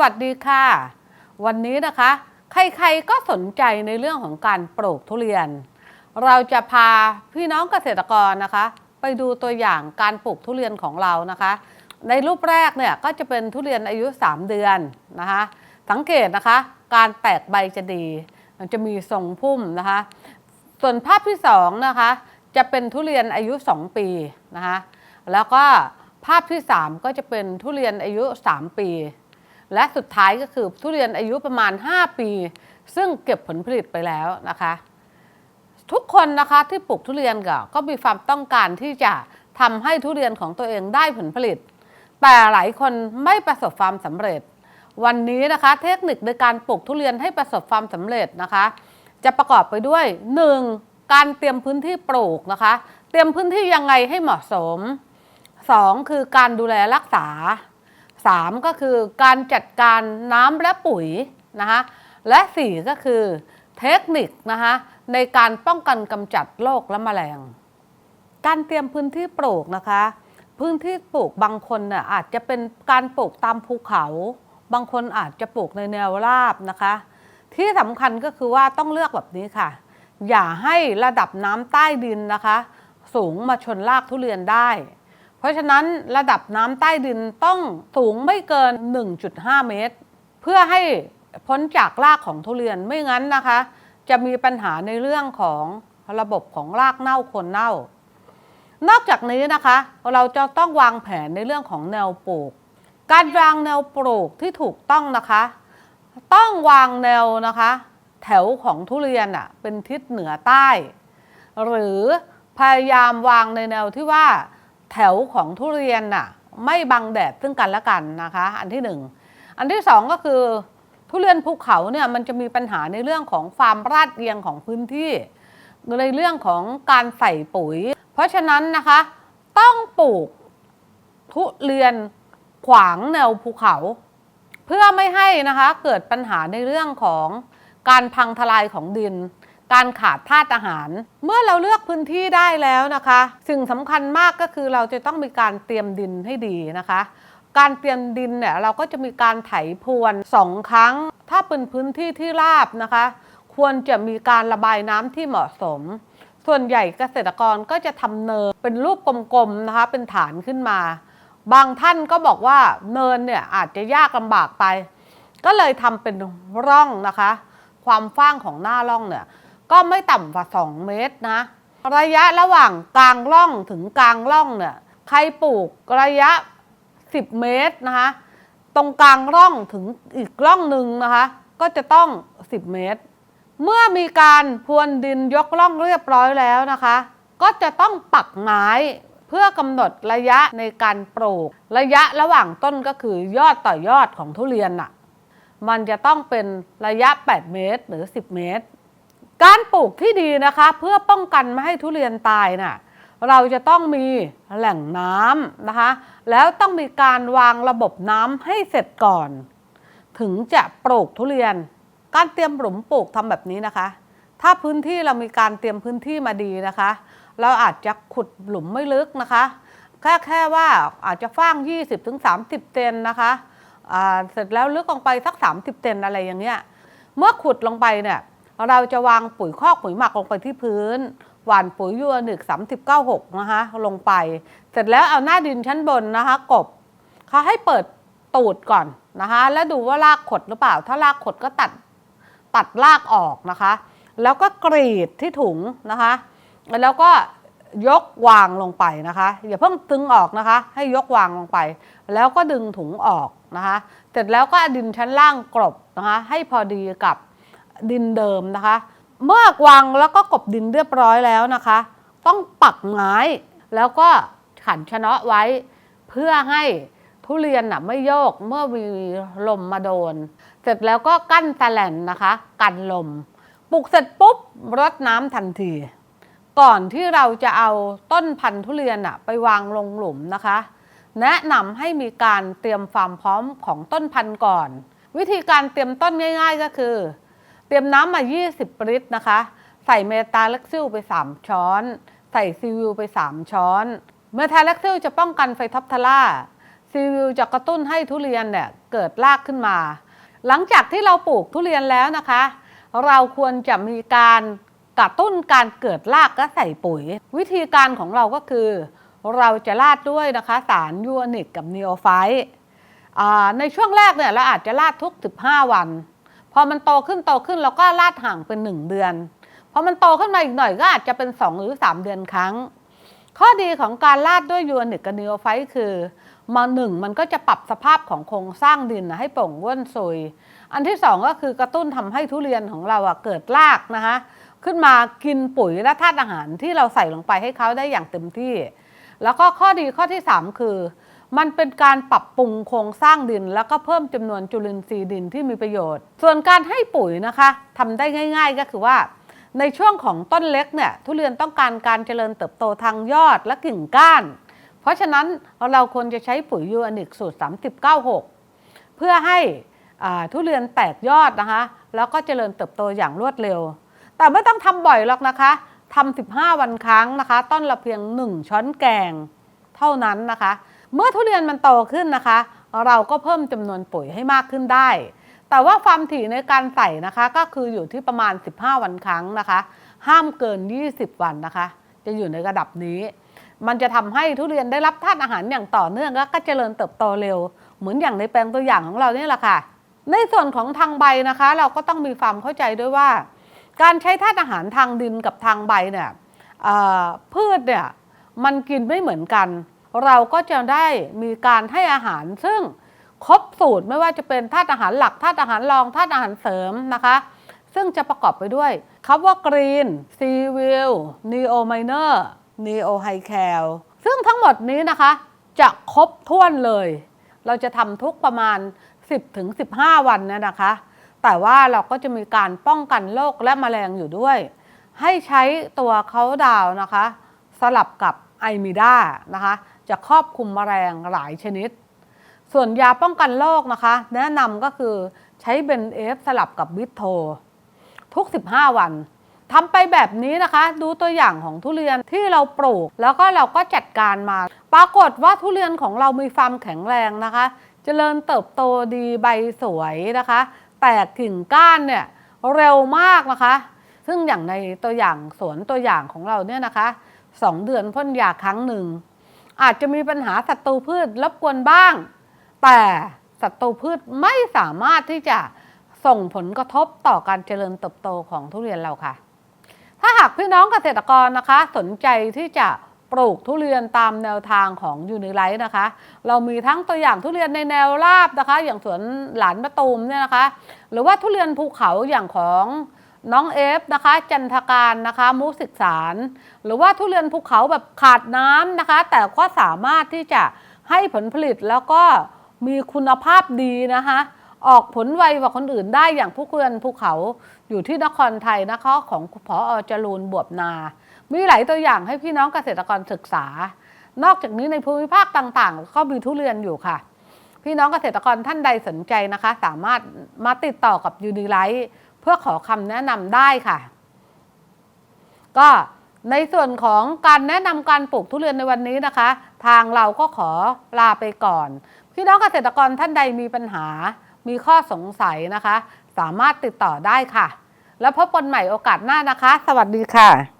วัสดีค่ะ วันนี้นะคะ ใครๆก็สนใจในเรื่องของการปลูกทุเรียน เราจะพาพี่น้องเกษตรกรนะคะ ไปดูตัวอย่างการปลูกทุเรียนของเรานะคะ ในรูปแรกเนี่ยก็จะเป็นทุเรียนอายุ 3 เดือนนะคะ สังเกตนะคะ การแตกใบจะดี มันจะมีทรงพุ่มนะคะ ส่วนภาพที่2นะคะจะเป็นทุเรียนอายุ 2 ปีนะคะแล้วก็ภาพที่ 3 ก็จะเป็นทุเรียนอายุ 3 ปี และสุดท้ายก็คือทุเรียนอายุประมาณ 5 ปี ซึ่งเก็บผลผลิตไปแล้วนะคะ ทุกคนนะคะที่ปลูกทุเรียนก็ก็มีความต้องการที่จะทำให้ทุเรียนของตัวเองได้ผลผลิต แต่หลายคนไม่ประสบความสำเร็จ วันนี้นะคะเทคนิคในการปลูกทุเรียนให้ประสบความสำเร็จนะคะ จะประกอบไปด้วย 1. การเตรียมพื้นที่ปลูกนะคะ เตรียมพื้นที่ยังไงให้เหมาะสม 2. คือการดูแลรักษา 3. ก็คือการจัดการน้ำและปุ๋ยนะคะและ 4 ก็คือเทคนิคนะคะในการป้องกันกำจัดโรคและแมลง การเตรียมพื้นที่ปลูกนะคะ พื้นที่ปลูกบางคนน่ะอาจจะเป็นการปลูกตามภูเขา บางคนอาจจะปลูกในแนวราบนะคะ ที่สำคัญก็คือว่าต้องเลือกแบบนี้ค่ะ อย่าให้ระดับน้ำใต้ดินนะคะ สูงมาชนรากทุเรียนได้ เพราะฉะนั้นระดับน้ำใต้ดินต้องสูงไม่เกิน 1.5 เมตร เพื่อให้พ้นจากรากของทุเรียนไม่งั้นนะคะ จะมีปัญหาในเรื่องของระบบของรากเน่าคนเน่า นอกจากนี้นะคะ เราจะต้องวางแผนในเรื่องของแนวปลูก การวางแนวปลูกที่ถูกต้องนะคะ ต้องวางแนวนะคะ แถวของทุเรียนอะเป็นทิศเหนือใต้ หรือพยายามวางในแนวที่ว่า แถวของทุเรียนน่ะไม่บังแดดซึ่งกันและกันนะคะ อันที่หนึ่งอันที่สองก็คือทุเรียนภูเขาเนี่ยมันจะมีปัญหาในเรื่องของความราดเอียงของพื้นที่ในเรื่องของการใส่ปุ๋ย เพราะฉะนั้นนะคะ ต้องปลูกทุเรียนขวางแนวภูเขา เพื่อไม่ให้นะคะเกิดปัญหาในเรื่องของการพังทลายของดิน การขาดธาตุอาหาร เมื่อเราเลือกพื้นที่ได้แล้วนะคะ สิ่งสำคัญมากก็คือเราจะต้องมีการเตรียมดินให้ดีนะคะ การเตรียมดินเนี่ยเราก็จะมีการไถพรวนสองครั้ง ถ้าเป็นพื้นที่ที่ราบนะคะ ควรจะมีการระบายน้ำที่เหมาะสม ส่วนใหญ่เกษตรกรก็จะทำเนินเป็นรูปกลมๆนะคะ เป็นฐานขึ้นมา บางท่านก็บอกว่าเนินเนี่ยอาจจะยากลำบากไป ก็เลยทำเป็นร่องนะคะ ความฟ้างของหน้าร่องเนี่ย ก็ไม่ต่ำกว่า 2 เมตรนะ ระยะระหว่างกลางร่องถึงกลางร่องเนี่ยใครปลูกระยะ 10 เมตรนะคะ ตรงกลางร่องถึงอีกร่องหนึ่งนะคะ ก็จะต้อง 10 เมตร เมื่อมีการพรวนดินยกร่องเรียบร้อยแล้วนะคะ ก็จะต้องปักไม้เพื่อกำหนดระยะในการปลูก ระยะระหว่างต้นก็คือยอดต่อยอดของทุเรียนน่ะ มันจะต้องเป็นระยะ 8 เมตรหรือ 10 เมตร การปลูกที่ดีนะคะเพื่อป้องกันไม่ให้ทุเรียนตายน่ะเราจะต้องมีแหล่งน้ำนะคะ แล้วต้องมีการวางระบบน้ำให้เสร็จก่อน ถึงจะปลูกทุเรียน การเตรียมหลุมปลูกทำแบบนี้นะคะ ถ้าพื้นที่เรามีการเตรียมพื้นที่มาดีนะคะ เราอาจจะขุดหลุมไม่ลึกนะคะ แค่แค่ว่าอาจจะฟ้าง 20-30 เซนนะคะเสร็จแล้วลึกลงไปสัก 30 เซนอะไรอย่างเงี้ยเมื่อขุดลงไปเนี่ย เราจะวางปุ๋ยคอกปุ๋ยหมักลงไปที่พื้น หว่านปุ๋ยยูนิค3096นะคะลงไป เสร็จแล้วเอาหน้าดินชั้นบนนะคะกบเขาให้เปิดตูดก่อนนะคะ แล้วดูว่ารากขดหรือเปล่า ถ้ารากขดก็ตัดตัดรากออกนะคะ แล้วก็กรีดที่ถุงนะคะ แล้วก็ยกวางลงไปนะคะ อย่าเพิ่งตึงออกนะคะ ให้ยกวางลงไป แล้วก็ดึงถุงออกนะคะ เสร็จแล้วก็ดินชั้นล่างกลบนะคะ ให้พอดีกับ ดินเดิมนะคะ เมื่อกวางแล้วก็กบดินเรียบร้อยแล้วนะคะ ต้องปักไม้แล้วก็ขันชนะไว้ เพื่อให้ทุเรียนน่ะไม่โยกเมื่อมีลมมาโดน เสร็จแล้วก็กั้นแสแลนนะคะ กันลมปลูกเสร็จปุ๊บรดน้ำทันที ก่อนที่เราจะเอาต้นพันธุ์ทุเรียนอะไปวางลงหลุมนะคะ แนะนำให้มีการเตรียมความพร้อมของต้นพันธุ์ก่อน วิธีการเตรียมต้นง่าย ๆ ก็คือ เตรียมน้ำมา 20 ลิตรนะคะ ใส่เมตาเล็กซิลไป 3 ช้อน ใส่ซีวิวไป 3 ช้อน เมทาเล็กซิลจะป้องกันไฟท็อปทาร่าซีวิวจะกระตุ้นให้ทุเรียนเนี่ยเกิดรากขึ้นมา หลังจากที่เราปลูกทุเรียนแล้วนะคะ เราควรจะมีการกระตุ้นการเกิดรากและใส่ปุ๋ย วิธีการของเราก็คือ เราจะราดด้วยนะคะสารยูอานิกกับนีโอไฟต์ในช่วงแรกเนี่ยเราอาจจะราดทุก 15 วัน อมันโตขึ้นโตขึ้นเราก็ราดห่างเป็น1เดือนพอมันโตขึ้นมาอีกหน่อยก็อาจจะเป็น 2 หรือ 3 เดือนครั้ง ข้อดีของการราดด้วยยูนิกกับนีโอไฟคือมาหนึ่งมันก็จะปรับสภาพของโครงสร้างดินนะให้โปร่งว่นซุย อันที่สองก็คือกระตุ้นทำให้ทุเรียนของเราอะเกิดรากนะคะขึ้นมากินปุ๋ยและธาตุอาหารที่เราใส่ลงไปให้เขาได้อย่างเต็มที่ แล้วก็ข้อดีข้อที่ 3 คือ มันเป็นการปรับปรุงโครงสร้างดิน แล้วก็เพิ่มจำนวนจุลินทรีย์ดินที่มีประโยชน์ ส่วนการให้ปุ๋ยนะคะทำได้ง่าย ๆ ก็คือว่า ในช่วงของต้นเล็กเนี่ยทุเรียนต้องการการเจริญเติบโตทางยอดและกิ่งก้าน เพราะฉะนั้นเราควรจะใช้ปุ๋ยยูอนิกสูตร 396 เพื่อให้ทุเรียนแตกยอดนะคะ แล้วก็เจริญเติบโตอย่างรวดเร็ว แต่ไม่ต้องทำบ่อยหรอกนะคะทำ15 วันครั้งนะคะ ต้นละเพียง 1 ช้อนแกงเท่านั้นนะคะ เมื่อทุเรียนมันโตขึ้นนะคะ เราก็เพิ่มจำนวนปุ๋ยให้มากขึ้นได้ แต่ว่าความถี่ในการใส่นะคะก็คืออยู่ที่ประมาณ 15 วันครั้งนะคะ ห้ามเกิน 20 วันนะคะ จะอยู่ในระดับนี้ มันจะทำให้ทุเรียนได้รับธาตุอาหารอย่างต่อเนื่องแล้วก็เจริญเติบโตเร็ว เหมือนอย่างในแปลงตัวอย่างของเราเนี่ยแหละค่ะ ในส่วนของทางใบนะคะ เราก็ต้องมีความเข้าใจด้วยว่า การใช้ธาตุอาหารทางดินกับทางใบเนี่ยพืชเนี่ยมันกินไม่เหมือนกัน เราก็จะได้มีการให้อาหารซึ่งครบสูตรไม่ว่าจะเป็นธาตุอาหารหลักธาตุอาหารรองธาตุอาหารเสริมนะคะ ซึ่งจะประกอบไปด้วยคำว่ากรีนซีวิลนีโอไมเนอร์นีโอไฮแคลซึ่งทั้งหมดนี้นะคะ จะครบถ้วนเลย เราจะทำทุกประมาณ 10-15 วันเนยนะคะ แต่ว่าเราก็จะมีการป้องกันโรคและแมลงอยู่ด้วย ให้ใช้ตัวเขาดาวน์นะคะ สลับกับไอมิด้านะคะ จะครอบคลุมแมลงหลายชนิด ส่วนยาป้องกันโรคนะคะ แนะนำก็คือใช้เบนเอฟสลับกับวิตโท ทุก 15 วันทำไปแบบนี้นะคะ ดูตัวอย่างของทุเรียนที่เราปลูก แล้วก็เราก็จัดการมา ปรากฏว่าทุเรียนของเรามีความแข็งแรงนะคะเจริญเติบโตดีใบสวยนะคะ แตกกิ่งก้านเนี่ยเร็วมากนะคะ ซึ่งอย่างในตัวอย่างสวนตัวอย่างของเราเนี่ยนะคะสองเดือนพ่นยาครั้งหนึ่ง อาจจะมีปัญหาศัตรูพืชรบกวนบ้าง แต่ศัตรูพืชไม่สามารถที่จะส่งผลกระทบต่อการเจริญเติบโตของทุเรียนเราค่ะ ถ้าหากพี่น้องเกษตรกรนะคะ สนใจที่จะปลูกทุเรียนตามแนวทางของยูนิไลท์นะคะ เรามีทั้งตัวอย่างทุเรียนในแนวราบนะคะ อย่างสวนหลานมะตูมเนี่ยนะคะ หรือว่าทุเรียนภูเขาอย่างของ น้องเอฟนะคะ จันทการนะคะ มุกศึกสาร หรือว่าทุเรียนภูเขาแบบขาดน้ำนะคะ แต่ก็สามารถที่จะให้ผลผลิตแล้วก็มีคุณภาพดีนะคะ ออกผลไวกว่าคนอื่นได้อย่างผู้เรือนภูเขาอยู่ที่นครไทยนะคะของพออจรูนบวบนา มีหลายตัวอย่างให้พี่น้องเกษตรกรศึกษา นอกจากนี้ในภูมิภาคต่างๆ ก็มีทุเรียนอยู่ค่ะพี่น้องเกษตรกรท่านใดสนใจนะคะ สามารถมาติดต่อกับยูนิไลท์ เพื่อขอคำแนะนำได้ค่ะ ก็ในส่วนของการแนะนำการปลูกทุเรียนในวันนี้นะคะ ทางเราก็ขอลาไปก่อน พี่น้องเกษตรกรท่านใดมีปัญหา มีข้อสงสัยนะคะ สามารถติดต่อได้ค่ะ แล้วพบกันใหม่โอกาสหน้านะคะ สวัสดีค่ะ